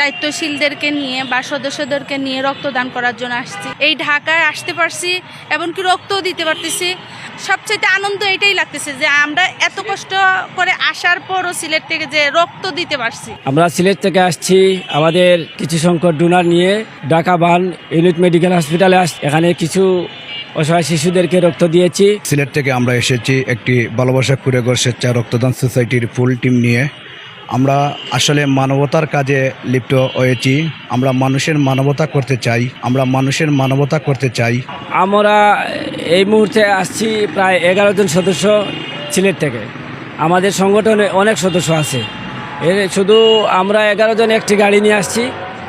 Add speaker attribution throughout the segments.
Speaker 1: দায়িত্বশীলদেরকে নিয়ে বা সদস্যদেরকে নিয়ে রক্তদান করার জন্য আসছি। এই ঢাকায় আসতে পারছি এমনকি রক্তও দিতে পারতেছি। সবচেয়ে আনন্দ এটাই লাগতেছে যে আমরা এত কষ্ট করে আসার পরও সিলেট থেকে যে রক্ত দিতে পারছি।
Speaker 2: আমরা সিলেট থেকে আসছি আমাদের কিছু সংখ্যক ডোনার নিয়ে ঢাকা বান ইউনিট মেডিকেল হসপিটালে আস এখানে কিছু অসহায় শিশুদেরকে রক্ত দিয়েছি।
Speaker 3: সিলেট থেকে আমরা এসেছি একটি ভালোবাসা কুড়েগড় স্বেচ্ছা রক্তদান সোসাইটির ফুল টিম নিয়ে। আমরা আসলে মানবতার কাজে লিপ্ত হয়েছি। আমরা মানুষের মানবতা করতে চাই। আমরা মানুষের মানবতা করতে চাই।
Speaker 2: আমরা এই মুহূর্তে আসছি প্রায় এগারো জন সদস্য সিলেট থেকে। আমাদের সংগঠনে অনেক সদস্য আছে। এর শুধু আমরা এগারো জন একটি গাড়ি নিয়ে আসছি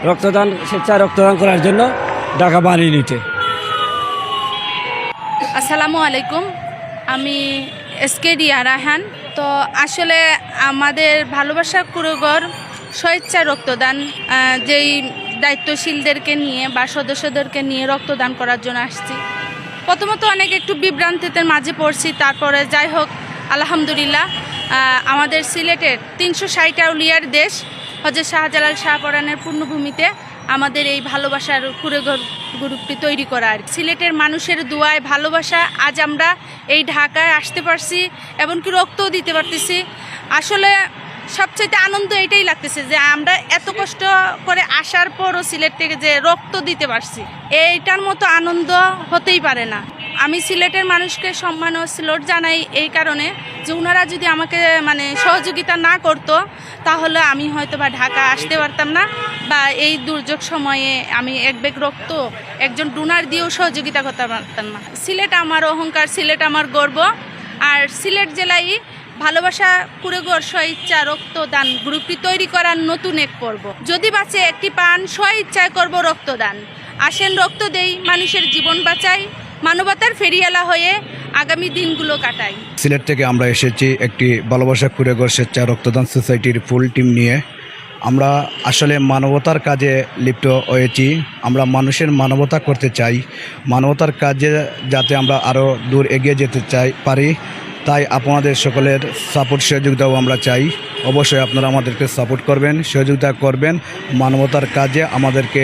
Speaker 2: রক্তদান স্বেচ্ছা রক্তদান করার জন্য ঢাকা বান ইউনিটে
Speaker 1: আসসালামু আলাইকুম। আমি এস এসকে ডিয়া রাহান তো আসলে আমাদের ভালোবাসা কুরুগর স্বেচ্ছা রক্তদান যেই দায়িত্বশীলদেরকে নিয়ে বা সদস্যদেরকে নিয়ে রক্তদান করার জন্য আসছি। প্রথমত অনেক একটু বিভ্রান্তিতে মাঝে পড়ছি, তারপরে যাই হোক, আলহামদুলিল্লাহ আমাদের সিলেটের তিনশো ষাট আউলিয়ার দেশ হজরত শাহজালাল শাহপরানের পূর্ণভূমিতে আমাদের এই ভালোবাসার কুড়েঘর গ্রুপটি তৈরি করা আর। সিলেটের মানুষের দোয়ায় ভালোবাসা, আজ আমরা এই ঢাকায় আসতে পারছি এমনকি রক্তও দিতে পারতেছি। আসলে সবচেয়ে আনন্দ এটাই লাগতেছে যে আমরা এত কষ্ট করে আসার পরও সিলেট থেকে যে রক্ত দিতে পারছি, এইটার মতো আনন্দ হতেই পারে না। আমি সিলেটের মানুষকে সম্মান ও স্লোট জানাই এই কারণে যে ওনারা যদি আমাকে মানে সহযোগিতা না করতো, তাহলে আমি হয়তো বা ঢাকা আসতে পারতাম না। বা এই দুর্যোগ সময়ে আমি এক বেগ রক্ত, একজন ডোনার দিয়েও সহযোগিতা করতে পারতাম না। সিলেট আমার অহংকার, সিলেট আমার গর্ব। আর সিলেট জেলায় ভালোবাসা কুড়েগড় স্বইচ্ছা, রক্তদান, গ্রুপটি তৈরি করার নতুন এক পর্ব। যদি বাঁচে একটি পান, স্বইচ্ছায় করব রক্তদান। আসেন রক্ত দেই, মানুষের জীবন বাঁচাই, মানবতার ফেরিয়ালা হয়ে আগামী দিনগুলো কাটাই।
Speaker 3: সিলেট থেকে আমরা এসেছি একটি ভালোবাসা কুড়েগড় স্বেচ্ছা রক্তদান সোসাইটির ফুল টিম নিয়ে। আমরা আসলে মানবতার কাজে লিপ্ত হয়েছি। আমরা মানুষের মানবতা করতে চাই। মানবতার কাজে যাতে আমরা আরও দূর এগিয়ে যেতে চাই পারি। তাই আপনাদের সকলের সাপোর্ট সহযোগিতাও আমরা চাই। অবশ্যই আপনারা আমাদেরকে সাপোর্ট করবেন সহযোগিতা করবেন। মানবতার কাজে আমাদেরকে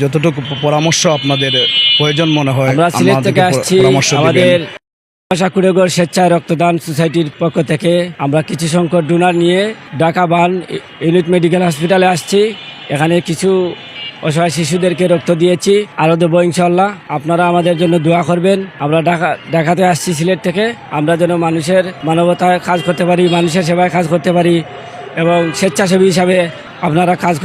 Speaker 3: যতটুকু পরামর্শ আপনাদের প্রয়োজন মনে হয় পরামর্শ
Speaker 2: আমাদের ভাষাকুড়েগড় স্বেচ্ছায় রক্তদান সোসাইটির পক্ষ থেকে আমরা কিছু সংখ্যক ডোনার নিয়ে ঢাকা বান ইউনিট মেডিকেল হসপিটালে আসছি। এখানে কিছু অসহায় শিশুদেরকে রক্ত দিয়েছি। আরও দেবো ইনশাল্লাহ আপনারা আমাদের জন্য দোয়া করবেন। আমরা ঢাকা, ঢাকাতে আসছি সিলেট থেকে। আমরা যেন মানুষের মানবতায় কাজ করতে পারি, মানুষের সেবায় কাজ করতে পারি এবং স্বেচ্ছাসেবী হিসাবে আপনারা কাজ